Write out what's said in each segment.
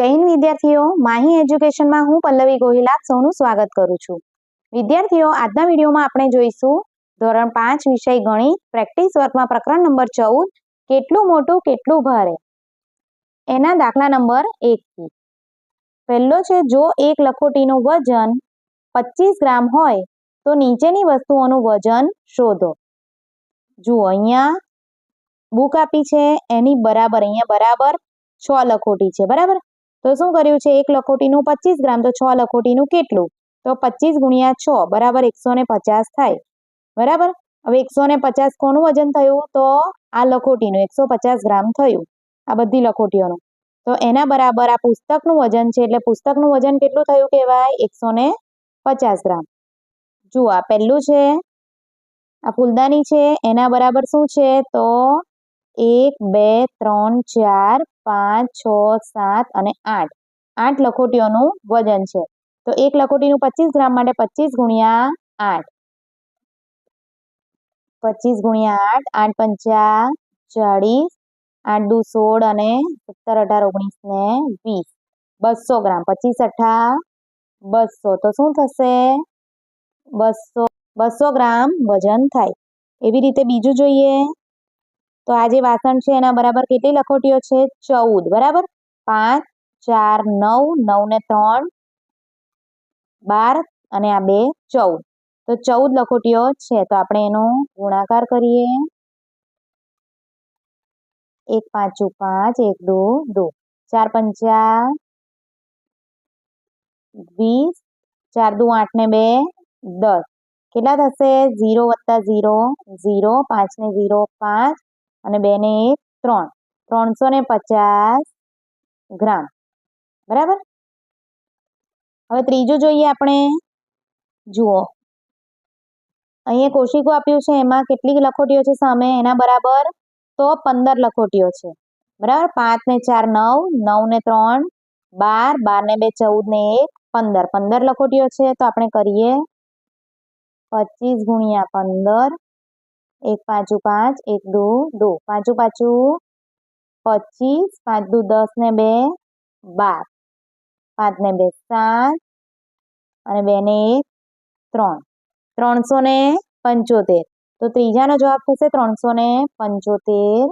હિન્દ વિદ્યાર્થીઓ, માહી એજ્યુકેશનમાં હું પલ્લવી ગોહિલા સૌનું સ્વાગત કરું છું. વિદ્યાર્થીઓ, આજના વિડીયોમાં આપણે જોઈશું ધોરણ પાંચ વિષય ગણિત, પ્રેક્ટિસ વર્કમાં પ્રકરણ નંબર ચૌદ, કેટલું મોટું, કેટલું ભારે? એના દાખલા નંબર એકથી. પહેલો છે, જો એક લખોટીનું વજન પચીસ ગ્રામ હોય, તો નીચેની વસ્તુઓનું વજન શોધો. જુઓ, અહીંયા બુક આપી છે, એની બરાબર, અહીંયા બરાબર છ લખોટી છે, બરાબર? તો શું કર્યું છે? એક લખોટીનું પચીસ ગ્રામ, તો છ લખોટીનું કેટલું? તો પચીસ ગુણ્યા છ, બરાબર એકસો ને પચાસ થાય. બરાબર? હવે એકસો પચાસ કોનું વજન થયું? તો આ લખોટીનું, એકસો પચાસ ગ્રામ થયું, આ બધી લખોટીઓનું. તો એના બરાબર આ પુસ્તકનું વજન છે, એટલે પુસ્તકનું વજન કેટલું થયું કહેવાય? એકસો ને પચાસ ગ્રામ. જુઓ, આ પહેલું છે, આ ફૂલદાની છે, એના બરાબર શું છે? તો એક, બે, ત્રણ, ચાર પાંચ, છ, સાત અને આઠ. આઠ લખોટીઓનું વજન છે. તો એક લખોટીનું પચીસ ગ્રામ માટે પચીસ ગુણ્યા આઠ. પચીસ ગુણ્યા આઠ આઠ પંચા ચાળીસ, આઠ દુ સોળ અને સત્તર અઢાર ઓગણીસ ને વીસ. બસો ગ્રામ, પચીસ અઠા બસો. તો શું થશે? બસો બસો ગ્રામ વજન થાય. એવી રીતે બીજું જોઈએ. તો આ જે વાસણ છે એના બરાબર કેટલી લખોટીઓ છે? ચૌદ. બરાબર? પાંચ, ચાર, નવ નવ ને ત્રણ, બાર અને આ બે ચૌદ. તો ચૌદ લખોટીઓ છે. તો આપણે એનો ગુણાકાર કરીએ. એક પાંચું પાંચ, એક દો દો. ચાર પંચા વીસ, ચાર દુ આઠ ને બે દસ. કેટલા થશે? ઝીરો વત્તા ઝીરો ઝીરો, પાંચ ને ઝીરો, પાંચ. અને બે ને એક ત્રણ. ત્રણસો ને પચાસ ગ્રામ. બરાબર? હવે ત્રીજું જોઈએ આપણે. જુઓ. અહીંયા કોશિકો આપ્યું છે, એમાં કેટલી લખોટીઓ છે સામે, એના બરાબર તો પંદર લખોટીઓ છે. બરાબર? પાંચ ને ચાર નવ નવ ને ત્રણ, બાર બાર ને બે ચૌદ ને એક, પંદર. પંદર લખોટીઓ છે, તો આપણે કરીએ પચીસ ગુણ્યા પંદર એક પાંચું પાંચ, એક દો દો. પાંચું પાછું પચીસ પાંચ દુ દસ ને બે, બાર. પાંચ ને બે સાત અને બે ને એક ત્રણ. ત્રણસો ને પંચોતેર. તો ત્રીજાનો જવાબ થશે ત્રણસો ને પંચોતેર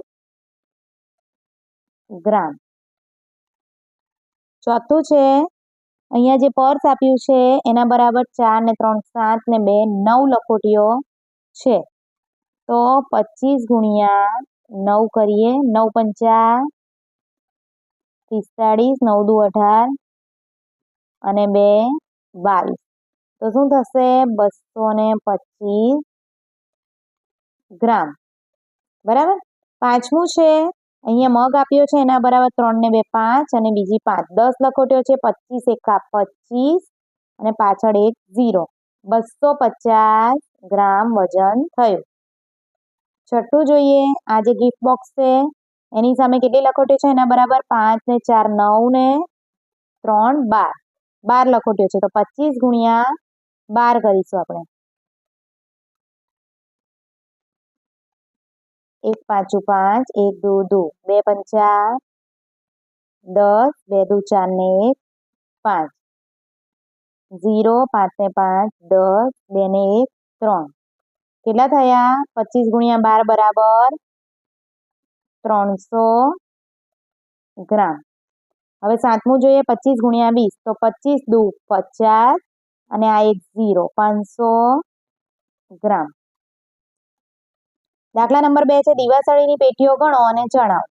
ગ્રામ. ચોથું છે, અહીંયા જે પર્સ આપ્યું છે, એના બરાબર ચાર ને ત્રણ, સાત ને બે, નવ લખોટીઓ છે. તો પચીસ ગુણ્યા નવ કરીએ. નવ પંચા પિસ્તાળીસ, નવ દુ અઢાર અને બે બાવીસ. તો શું થશે? બસો ને પચીસ ગ્રામ. બરાબર? પાંચમું છે. અહીંયા મગ આપ્યો છે એના બરાબર ત્રણ ને બે પાંચ અને બીજી પાંચ. દસ લખોટ્યો છે પચીસ એકા પચીસ અને પાછળ એક ઝીરો. બસો પચાસ ગ્રામ વજન થયું. છઠ્ઠું જોઈએ. આ જે ગિફ્ટ બોક્સ છે, એની સામે કેટલી લખોટીઓ છે? એના બરાબર પાંચ ને ચાર, નવ ને ત્રણ, બાર. બાર લખોટીઓ છે. તો પચીસ ગુણ્યા બાર કરીશું આપણે. એક પાંચું પાંચ, એક દો દો. બે પંચા દસ, બે દુ ચાર ને એક, પાંચ. ઝીરો, પાંચ ને પાંચ, દસ, બે ને એક, ત્રણ. કેટલા થયા? પચીસ ગુણ્યા બાર બરાબર ત્રણસો ગ્રામ. હવે સાતમું જોઈએ, પચીસ ગુણ્યા વીસ. તો પચીસ દુ પચાસ અને આ એક ઝીરો, પાંચસો ગ્રામ. દાખલા નંબર બે છે, દિવાસળીની પેટીઓ ગણો અને જણાવો.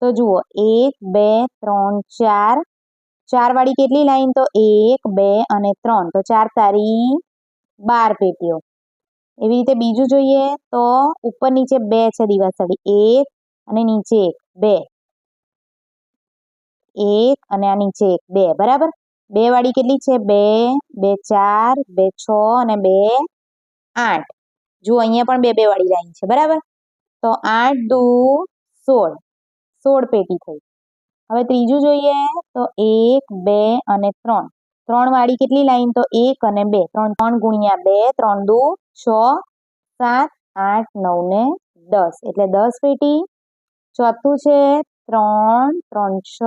તો જુઓ, એક, બે, ત્રણ, ચાર. ચાર વાળી કેટલી લાઈન? તો એક, બે અને ત્રણ. તો ચાર તારી બાર પેટીઓ. એવી રીતે બીજું જોઈએ તો ઉપર નીચે બે છે દિવાસળી. એક અને નીચે એક. બે. એક અને આ નીચે એક. બે. બરાબર? બે વાળી કેટલી છે? બે. બે ચાર, બે છ અને બે આઠ. જુઓ, અહીંયા પણ બે બે વાળી લાઈન છે. બરાબર? તો આઠ દુ સોળ. સોળ પેટી થઈ. હવે ત્રીજું જોઈએ તો એક, બે અને ત્રણ. ત્રણ વાળી કેટલી લાઈન? તો એક અને બે. ત્રણ ત્રણ ગુણ્યા બે, ત્રણ દુ, છ, સાત, આઠ, નવ ને દસ. એટલે દસ પેટી ચોથું છે ત્રણ ત્રણ, છ.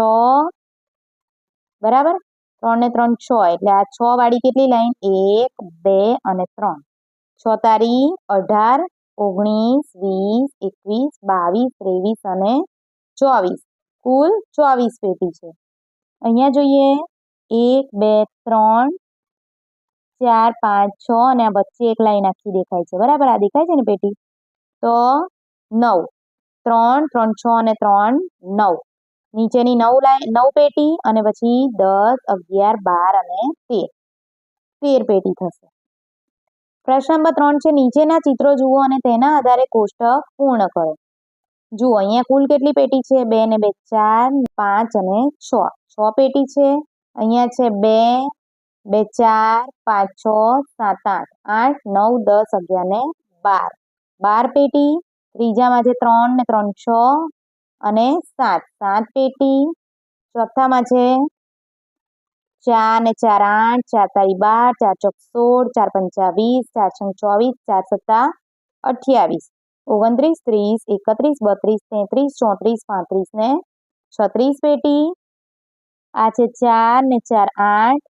બરાબર? ત્રણ ને ત્રણ, છ. એટલે આ છ વાળી કેટલી લાઈન? એક, બે અને ત્રણ. છ તારી અઢાર, ઓગણીસ, વીસ, એકવીસ, બાવીસ, ત્રેવીસ અને ચોવીસ. કુલ ચોવીસ પેટી છે. અહીંયા જોઈએ. એક, બે, ત્રણ, ચાર, પાંચ, છ અને આ વચ્ચે એક લાઈન આખી દેખાય છે. બરાબર? આ દેખાય છે ને પેટી? તો નવ. ત્રણ ત્રણ, છ અને ત્રણ, નવ. નીચેની નવ લાઈન નવ પેટી અને પછી દસ, અગિયાર, બાર અને તેર. તેર પેટી થશે. પ્રશ્ન નંબર ત્રણ છે, નીચેના ચિત્રો જુઓ અને તેના આધારે કોષ્ટક પૂર્ણ કરો. જુઓ, અહીંયા કુલ કેટલી પેટી છે? બે ને બે, ચાર, પાંચ અને છ. છ પેટી છે. અહીંયા છે બે બે, ચાર, પાંચ, છ, સાત, આઠ આઠ, નવ, દસ, અગિયાર ને બાર. બાર પેટી, ત્રીજામાં છે ત્રણ ને ત્રણ છ અને સાત. સાત પેટી, ચોથામાં છે ચાર ને ચાર આઠ, ચાર તારી બાર, ચાર ચોક સોળ, ચાર પંચા વીસ, ચાર છ ચોવીસ, ચાર સત્તા અઠ્યાવીસ. ઓગણત્રીસ, ત્રીસ, એકત્રીસ, બત્રીસ, તેત્રીસ, ચોત્રીસ, પાંત્રીસ ને છત્રીસ પેટી. આ છે ચાર ને ચાર આઠ,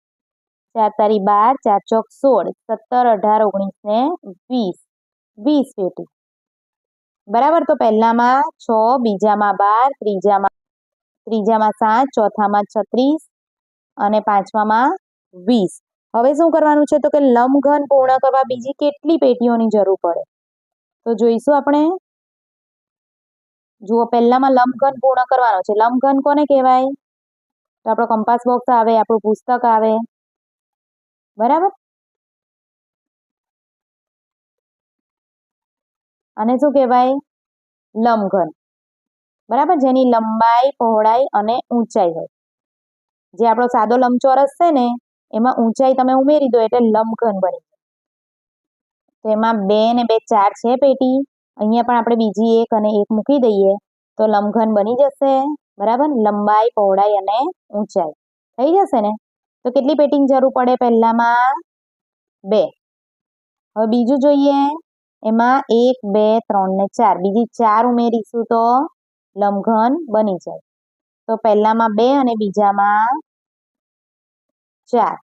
ચાર તારી બાર, ચાર ચોક સોળ, સત્તર, અઢાર, ઓગણીસ ને વીસ. વીસ પેટી બરાબર? તો પહેલામાં છ, બીજામાં બાર, ત્રીજામાં ત્રીજામાં સાત, ચોથામાં છત્રીસ અને પાંચમામાં વીસ. હવે શું કરવાનું છે? તો કે લંબઘન પૂર્ણ કરવા બીજી કેટલી પેટીઓની જરૂર પડે? તો જોઈશું આપણે. જુઓ, પહેલામાં લંબઘન પૂર્ણ કરવાનો છે. લંબઘન કોને કહેવાય? તો આપણો કંપાસ બોક્સ આવે, આપણું પુસ્તક આવે. બરાબર? અને શું કહેવાય? લંબઘન. બરાબર? જેની લંબાઈ, પહોળાઈ અને ઊંચાઈ હોય. જે આપણો સાદો લંબચોરસ છે ને, એમાં ઊંચાઈ તમે ઉમેરી દો એટલે લંબઘન બની. તો એમાં બે ને બે ચાર છે પેટી. અહીંયા પણ આપણે બીજી એક અને એક મૂકી દઈએ તો લંબઘન બની જશે. બરાબર? લંબાઈ, પહોળાઈ અને ઊંચાઈ. થઈ જશે ને? તો કેટલી પેટિંગ જરૂર પડે પહેલામાં? બે. હવે બીજું જોઈએ. એમાં એક, બે, ત્રણ ને ચાર. બીજી ચાર ઉમેરીશું તો લંબઘન બની જાય. તો પહેલામાં બે અને બીજામાં ચાર.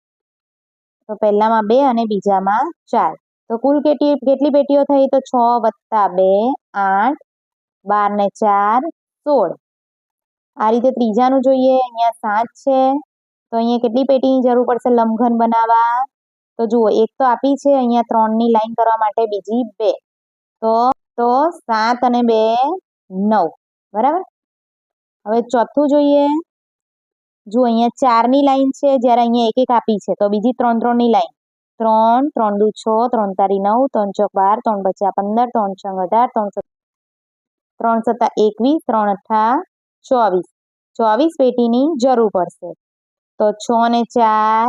તો પહેલામાં બે અને બીજામાં ચાર. તો કુલ કેટલી કેટલી પેટીઓ થઈ? તો છ વત્તા બે, આઠ, બાર ને ચાર, સોળ. આ રીતે ત્રીજાનું જોઈએ, અહીંયા સાત છે. તો અહીંયા કેટલી પેટીની જરૂર પડશે? લંબઘન બનાવવા. તો જુઓ, એક તો આપી છે, અહીંયા ત્રણની લાઈન કરવા માટે બીજી બે. તો તો સાત અને બે, નવ. બરાબર? હવે ચોથું જોઈએ. જુઓ, અહીંયા ચારની લાઈન છે, જ્યારે અહીંયા એક એક આપી છે. તો બીજી ત્રણ ત્રણની લાઈન. ત્રણ ત્રણ દુ છ, ત્રણ તારી નવ, ત્રણ ચોક બાર, ત્રણ બચ્યા પંદર, ત્રણ છ અઢાર, ત્રણ ત્રણ સત્તા એકવીસ, ત્રણ અઠ્ઠા ચોવીસ. ચોવીસ પેટીની જરૂર પડશે. તો છ ને ચાર,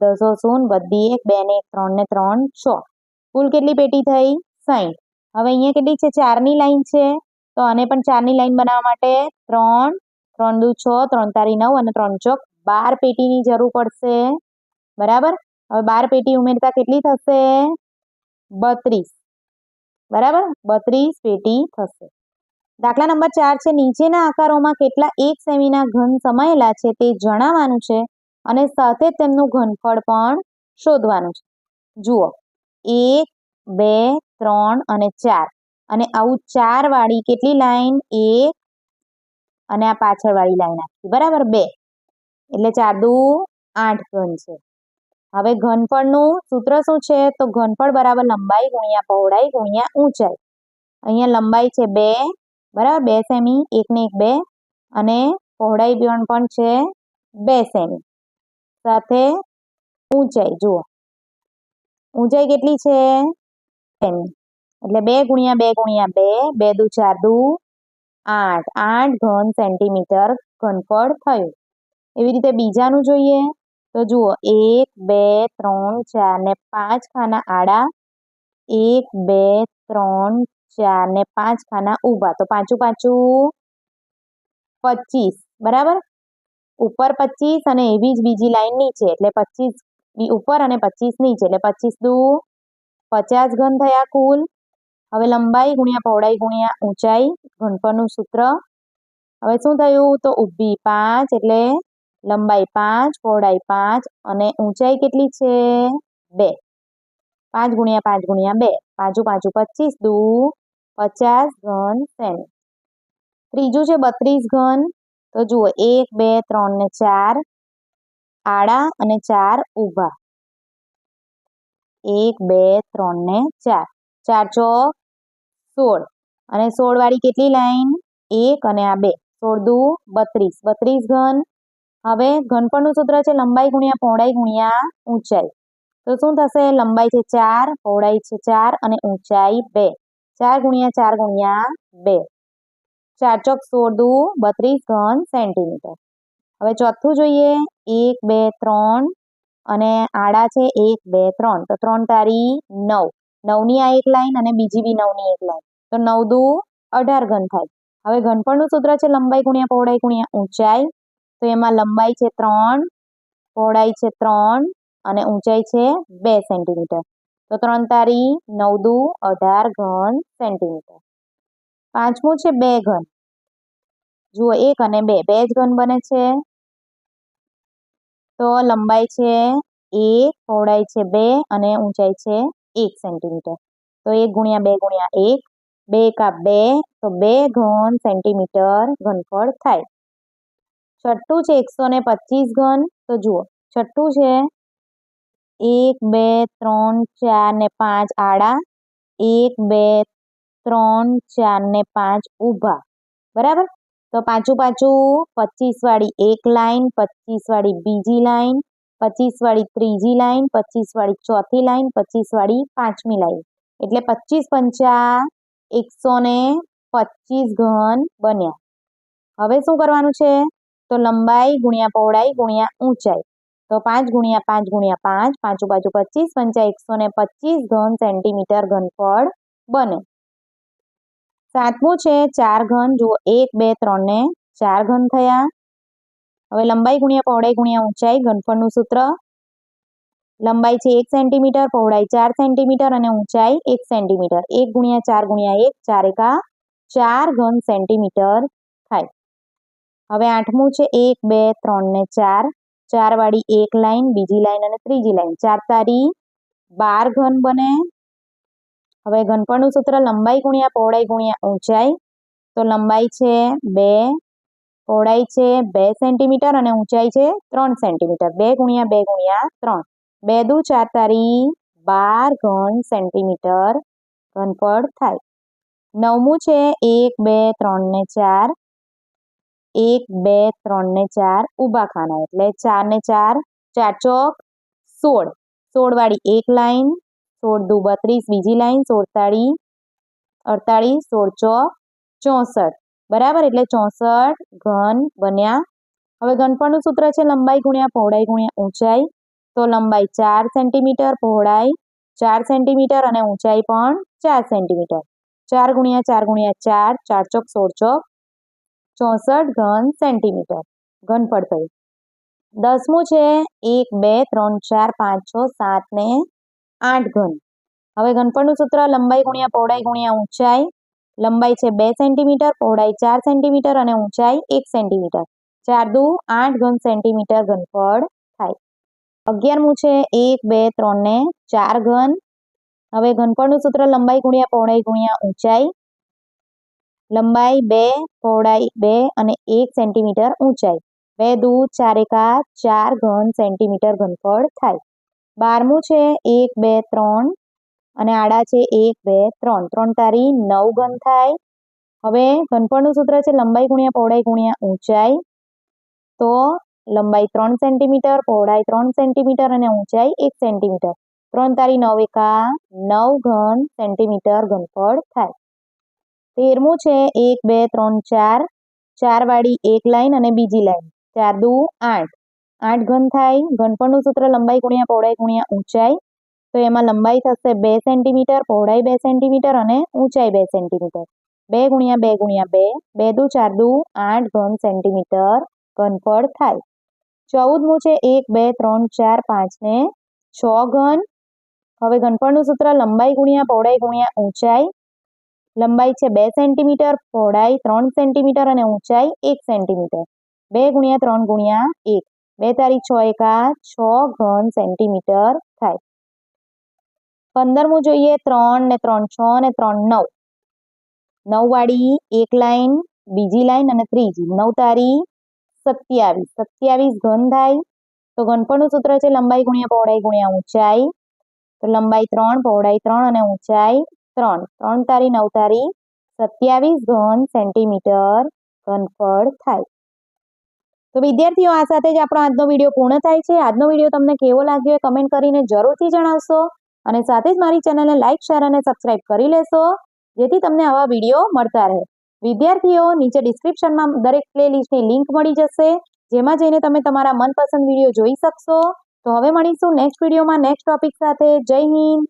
દસો શૂન બધી એક, બે ને એક, ત્રણ ને ત્રણ, છ. કુલ કેટલી પેટી થઈ? સાઠ હવે અહીંયા કેટલી છે? ચારની લાઈન છે. તો આને પણ ચારની લાઈન બનાવવા માટે ત્રણ ત્રણ દુ છ, ત્રણ તારી નવ અને ત્રણ ચોક બાર પેટીની જરૂર પડશે. બરાબર? હવે બાર પેટી ઉમેરતા કેટલી થશે? બત્રીસ. બરાબર? બત્રીસ પેટી થશે. દાખલા નંબર ચાર છે, નીચેના આકારોમાં કેટલા એક સેમીના ઘન સમાયેલા છે તે જણાવવાનું છે અને સાથે તેમનું ઘનફળ પણ શોધવાનું છે. જુઓ, એક, બે, ત્રણ અને ચાર. અને આવું ચાર વાળી કેટલી લાઈન? એક અને આ પાછળવાળી લાઈન આખી. બરાબર? બે. એટલે ચાર દુ આઠ ઘન છે. હવે ઘનફળનું સૂત્ર શું છે? તો ઘનફળ બરાબર લંબાઈ ગુણ્યા પહોળાઈ ગુણ્યા ઊંચાઈ. અહીંયા લંબાઈ છે બે બરાબર? બે સેમી, એકને એક બે. અને પહોળાઈ પણ પણ છે બે સેમી. સાથે ઊંચાઈ, જુઓ. ઊંચાઈ કેટલી છે? સેમી. એટલે બે ગુણ્યા બે ગુણ્યા બે બે દુ ચાર દુ આઠ. આઠ ઘન સેન્ટીમીટર ઘનફળ થયું. એવી રીતે બીજાનું જોઈએ તો જુઓ. એક, બે, ત્રણ, ચાર ને પાંચ ખાના આડા. એક, બે, ત્રણ ચાર ને પાંચ ખાના ઊભા. તો પાંચું પાંચું પચીસ. બરાબર? ઉપર પચીસ અને એવી જ બીજી લાઈન નીચે. એટલે પચીસ ઉપર અને પચીસ નીચે. એટલે પચીસ દુ પચાસ ઘન થયા કુલ. હવે લંબાઈ ગુણ્યા પહોળાઈ ગુણ્યા ઊંચાઈ. ઘનફળનું સૂત્ર. હવે શું થયું? તો ઊભી પાંચ એટલે લંબાઈ પાંચ, પહોળાઈ પાંચ અને ઊંચાઈ કેટલી છે? બે. પાંચ ગુણ્યા પાંચ ગુણ્યા બે. પાંચું પાંચું પચીસ દુ પચાસ ઘન સેમી. ત્રીજું છે બત્રીસ ઘન. તો જુઓ, એક, બે, ત્રણ ને ચાર. આડા અને ચાર ઊભા. એક, બે, ત્રણ ને ચાર. ચાર ચોક સોળ. અને સોળ વાળી કેટલી લાઈન? એક અને આ બે. સોળ દુ, બત્રીસ. બત્રીસ ઘન. હવે ઘનપણનું સૂત્ર છે લંબાઈ ગુણ્યા પહોળાઈ ગુણ્યા ઊંચાઈ. તો શું થશે? લંબાઈ છે ચાર, પહોળાઈ છે ચાર અને ઊંચાઈ બે. ચાર ગુણ્યા ચાર ગુણ્યા બે. ચાર ચોક સોળ દુ બત્રીસ ઘન સેન્ટીમીટર. હવે ચોથું જોઈએ. એક, બે, ત્રણ અને આડા છે એક, બે, ત્રણ. તો ત્રણ તારી નવ. નવની આ એક લાઈન અને બીજી બી નવની એક લાઈન. તો નવ દુ અઢાર ઘન થાય. હવે ઘનફળનું સૂત્ર છે લંબાઈ ગુણ્યા પહોળાઈ ગુણ્યા ઊંચાઈ. તો એમાં લંબાઈ છે ત્રણ, પહોળાઈ છે ત્રણ અને ઊંચાઈ છે બે સેન્ટીમીટર. તો ત્રણ તારી, નવ દુ, અઢાર ઘન સેન્ટીમીટર. પાંચમું છે બે ઘન. જુઓ, એક અને બે બે જ ઘન બને છે. તો લંબાઈ છે એક પહોળાઈ છે બે અને ઊંચાઈ છે એક સેન્ટીમીટર. તો એક ગુણ્યા બે ગુણ્યા એક, બે એકા બે, તો બે ઘન સેન્ટીમીટર ઘનફળ થાય. છઠ્ઠું છે એકસો ને પચીસ ઘન. તો જુઓ, છઠ્ઠું છે એક, બે, ત્રણ, ચાર ને પાંચ આડા. એક, બે, ત્રણ, ચાર ને પાંચ ઊભા. બરાબર? તો પાછું પાછું પચીસવાળી એક લાઈન, પચીસવાળી બીજી લાઈન, પચીસવાળી ત્રીજી લાઈન, પચીસવાળી ચોથી લાઈન, પચીસવાળી પાંચમી લાઈન. એટલે પચીસ પંચા એકસો ને પચીસ ઘન બન્યા. હવે શું કરવાનું છે? તો લંબાઈ ગુણ્યા પહોળાઈ ગુણ્યા ઊંચાઈ. તો પાંચ ગુણ્યા પાંચ ગુણ્યા પાંચ, પાંચું બાજુ પચીસ, પંચા એકસો ને પચીસ ઘન સેન્ટીમીટર ઘનફળ બને. સાતમું છે ચાર ઘન, જુઓ એક, બે, ત્રણ ને ચાર ઘન થયા. હવે લંબાઈ ગુણ્યા પહોળાઈ ગુણ્યા ઊંચાઈ, ઘનફળનું સૂત્ર. લંબાઈ છે એક સેન્ટીમીટર, પહોળાઈ ચાર સેન્ટીમીટર અને ઊંચાઈ એક સેન્ટીમીટર. એક ગુણ્યા ચાર ગુણ્યા એક, ચાર એકા ચાર ઘન સેન્ટીમીટર થાય. હવે આઠમું છે એક, બે, ત્રણ ને ચાર. ચાર વાળી એક લાઈન, બીજી લાઈન અને ત્રીજી લાઈન. ચાર તારી, બાર ઘન બને. હવે ઘનફળનું સૂત્ર લંબાઈ ગુણ્યા પહોળાઈ ગુણ્યા ઊંચાઈ. તો લંબાઈ છે બે, પહોળાઈ છે બે સેન્ટીમીટર અને ઊંચાઈ છે ત્રણ સેન્ટીમીટર. બે ગુણ્યા બે ગુણ્યા ત્રણ. બે દુ, ચાર તારી, બાર ઘન સેન્ટીમીટર ઘનફળ થાય. નવમું છે એક, બે, ત્રણ ને ચાર. એક, બે, ત્રણ ને ચાર ઊભા ખાના. એટલે ચાર ને ચાર ચાર ચોક, સોળ. સોળ વાળી એક લાઈન, સોળ દુ બત્રીસ, બીજી લાઈન, સોળતાળી, અડતાળીસ, સોળ ચોક, ચોસઠ. બરાબર? એટલે ચોસઠ ઘન બન્યા. હવે ઘનફળનું સૂત્ર છે લંબાઈ ગુણ્યા પહોળાઈ ગુણ્યા ઊંચાઈ. તો લંબાઈ ચાર સેન્ટીમીટર, પહોળાઈ ચાર સેન્ટીમીટર અને ઊંચાઈ પણ ચાર સેન્ટીમીટર. ચાર ગુણ્યા ચાર ગુણ્યા ચાર ચાર ચોક, સોળ ચોક. ચોસઠ ઘન સેન્ટીમીટર. ઘનફળ થયું. દસમું છે, એક, બે, ત્રણ, ચાર, પાંચ, છ, સાત ને આઠ ઘન. હવે ઘનફળનું સૂત્ર લંબાઈ ગુણ્યા પહોળાઈ ગુણ્યા ઊંચાઈ. લંબાઈ છે બે સેન્ટીમીટર, પહોળાઈ ચાર સેન્ટીમીટર અને ઊંચાઈ એક સેન્ટીમીટર. ચાર દુ આઠ ઘન સેન્ટીમીટર ઘનફળ થાય. અગિયારમું છે, એક, બે, ત્રણ ને ચાર ઘન. હવે ઘનફળનું સૂત્ર લંબાઈ ગુણ્યા પહોળાઈ ગુણ્યા ઊંચાઈ. લંબાઈ બે, પહોળાઈ બે અને એક સેન્ટીમીટર ઊંચાઈ. બે દુ ચારેકા ચાર ઘન સેન્ટીમીટર ઘનફળ થાય. બારમું છે એક, બે, ત્રણ અને આડા છે એક, બે, ત્રણ. ત્રણ તારી નવ ઘન થાય. હવે ઘનફળનું સૂત્ર છે લંબાઈ ગુણ્યા પહોળાઈ ગુણ્યા ઊંચાઈ. તો લંબાઈ ત્રણ સેન્ટીમીટર, પહોળાઈ ત્રણ સેન્ટીમીટર અને ઊંચાઈ એક સેન્ટીમીટર. ત્રણ તારી નવ એકા નવ ઘન સેન્ટીમીટર ઘનફળ થાય. તેરમું છે. એક, બે, ત્રણ, ચાર. ચાર વાળી એક લાઈન અને બીજી લાઈન. ચાર દુ, આઠ. આઠ ઘન થાય. ઘનફળનું સૂત્ર લંબાઈ ગુણ્યા પહોળાઈ ગુણ્યા ઊંચાઈ. તો એમાં લંબાઈ થશે બે સેન્ટીમીટર, પહોળાઈ બે સેન્ટીમીટર અને ઊંચાઈ બે સેન્ટીમીટર. બે ગુણ્યા બે ગુણ્યા બે. બે દુ, ચાર દુ, આઠ ઘન સેન્ટીમીટર ઘનફળ થાય. ચૌદમું છે. એક, બે, ત્રણ, ચાર, પાંચ ને છ ઘન. હવે ઘનફળનું સૂત્ર લંબાઈ ગુણ્યા પહોળાઈ ગુણ્યા ઊંચાઈ. લંબાઈ છે બે સેન્ટીમીટર, પહોળાઈ ત્રણ સેન્ટીમીટર અને ઊંચાઈ એક સેન્ટીમીટર. બે ગુણ્યા ત્રણ ગુણ્યા એક. બે તારીખ છ એકા છ ઘન સેન્ટીમીટર થાય. પંદરમું જોઈએ, ત્રણ ને ત્રણ છ ને ત્રણ નવ. નવ વાળી એક લાઈન, બીજી લાઈન અને ત્રીજી. નવ તારી સત્યાવીસ. સત્યાવીસ ઘન થાય. તો ઘનફળનું સૂત્ર છે લંબાઈ ગુણ્યા પહોળાઈ ગુણ્યા ઊંચાઈ. તો લંબાઈ ત્રણ, પહોળાઈ ત્રણ અને ઊંચાઈ ત્રણ. ત્રણ તારી નવ તારી સત્યાવીસ ઘન સેન્ટીમીટર ઘનફળ થાય. તો વિદ્યાર્થીઓ, આ સાથે જ આપણો આજનો વીડિયો પૂર્ણ થાય છે. આજનો વીડિયો તમને કેવો લાગ્યો એ કમેન્ટ કરીને જરૂરથી જણાવશો અને સાથે જ મારી ચેનલને લાઇક શેર અને સબસ્ક્રાઇબ કરી લેશો, જેથી તમને આવા વીડિયો મળતા રહે. વિદ્યાર્થીઓ, નીચે ડિસ્ક્રિપ્શનમાં દરેક પ્લેલિસ્ટની લિંક મળી જશે, જેમાં જઈને તમે તમારા મનપસંદ વીડિયો જોઈ શકશો. તો હવે મળીશું નેક્સ્ટ વિડીયોમાં નેક્સ્ટ ટોપિક સાથે. જય હિન્દ!